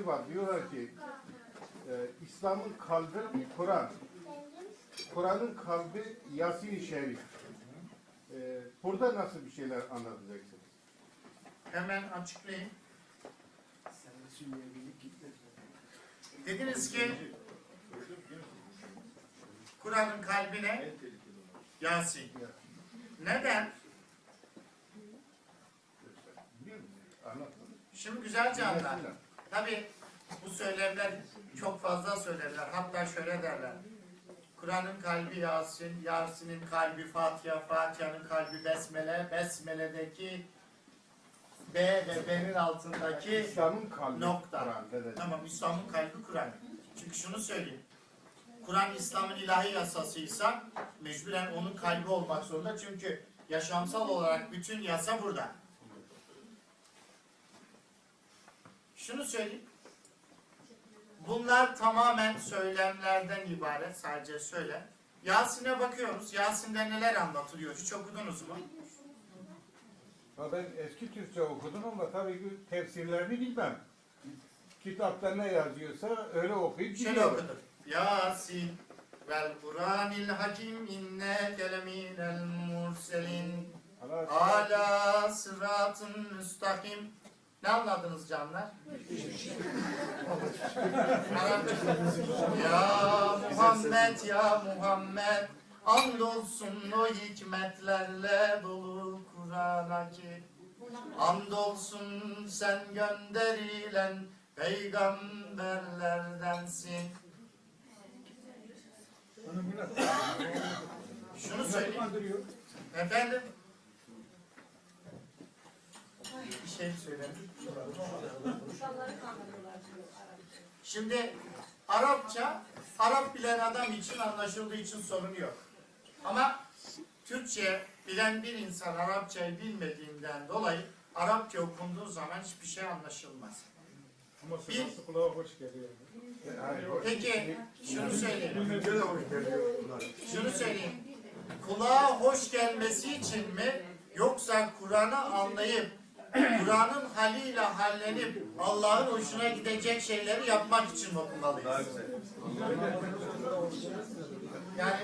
tefsiri var. Diyorlar ki e, İslam'ın kalbi Kur'an. Kur'an'ın kalbi Yasin-i Şerif. E, burada nasıl bir şeyler anlatacaksınız? Hemen açıklayayım. Dediniz ki Kur'an'ın kalbine Yasin. Neden? Şimdi güzel canlar. Tabi bu söylemler çok fazla söylerler. Hatta şöyle derler. Kur'an'ın kalbi Yasin, Yasin'in kalbi Fatiha, Fatiha'nın kalbi Besmele, Besmele'deki B ve B'nin altındaki İslam'ın kalbi Nokta. Kur'an. Tamam İslam'ın kalbi Kur'an. Çünkü şunu söyleyeyim. Kur'an İslam'ın ilahi yasasıysa mecburen onun kalbi olmak zorunda. Çünkü yaşamsal olarak bütün yasa burada. Şunu söyleyeyim. Bunlar tamamen söylemlerden ibaret. Sadece söyle. Yasin'e bakıyoruz. Yasin'de neler anlatılıyor? Hiç okudunuz mu? Ha ben eski Türkçe okudum ama tabii ki tefsirlerini bilmem. Kitapta ne yazıyorsa öyle okuyup Şöyle gidiyorum. okuduk. Yasin vel Kur'anil hakim inne keleminel murselin Ala- ala sıratın müstakim. Ne anladınız canlar? ya Muhammed ya Muhammed Andolsun o hikmetlerle dolu Kur'an'a ki Andolsun sen gönderilen peygamberlerdensin. Şunu söyleyeyim. Efendim? Bir şey söyleyeyim. Şimdi Arapça, Arap bilen adam için anlaşıldığı için sorun yok. Ama Türkçe bilen bir insan Arapçayı bilmediğinden dolayı Arapça okunduğu zaman hiçbir şey anlaşılmaz. Ama Bir- sırası kulağa hoş geliyor. Peki şunu söyleyeyim. Şunu söyleyeyim. Kulağa hoş gelmesi için mi yoksa Kur'an'ı anlayıp Kur'an'ın haliyle hallenip Allah'ın hoşuna gidecek şeyleri yapmak için okumalıyız? Yani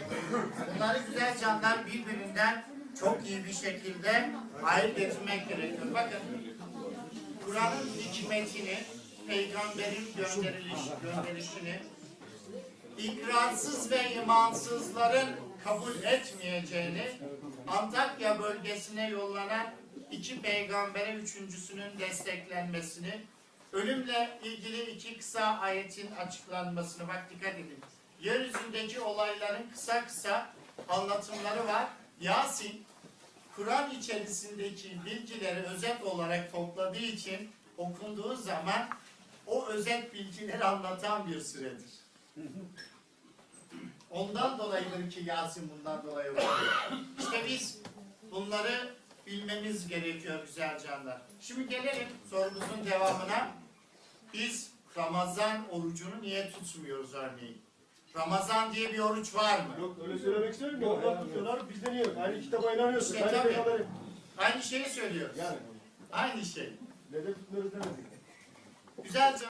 bunları güzel canlar birbirinden çok iyi bir şekilde ayırt etmek gerekiyor. Bakın Kur'an'ın hikmetini, peygamberin gönderiliş, gönderişini ikrarsız ve imansızların kabul etmeyeceğini Antakya bölgesine yollanan iki peygambere üçüncüsünün desteklenmesini ölümle ilgili iki kısa ayetin açıklanmasını bak dikkat edin. Yeryüzündeki olayların kısa kısa anlatımları var. Yasin Kur'an içerisindeki bilgileri özet olarak topladığı için okunduğu zaman o özet bilgileri anlatan bir süredir. Ondan dolayıdır ki Yasin bundan dolayı okuyor. İşte biz bunları bilmemiz gerekiyor güzel canlar. Şimdi gelelim sorumuzun devamına. Biz Ramazan orucunu niye tutmuyoruz örneğin? Ramazan diye bir oruç var mı? Yok öyle söylemek istiyorum ki onlar tutuyorlar bizde niye yok? Aynı kitaba inanıyorsun. İşte aynı tabii. Aynı şeyi söylüyoruz. Yani Aynı şey. neden tutmuyoruz demedik. Güzel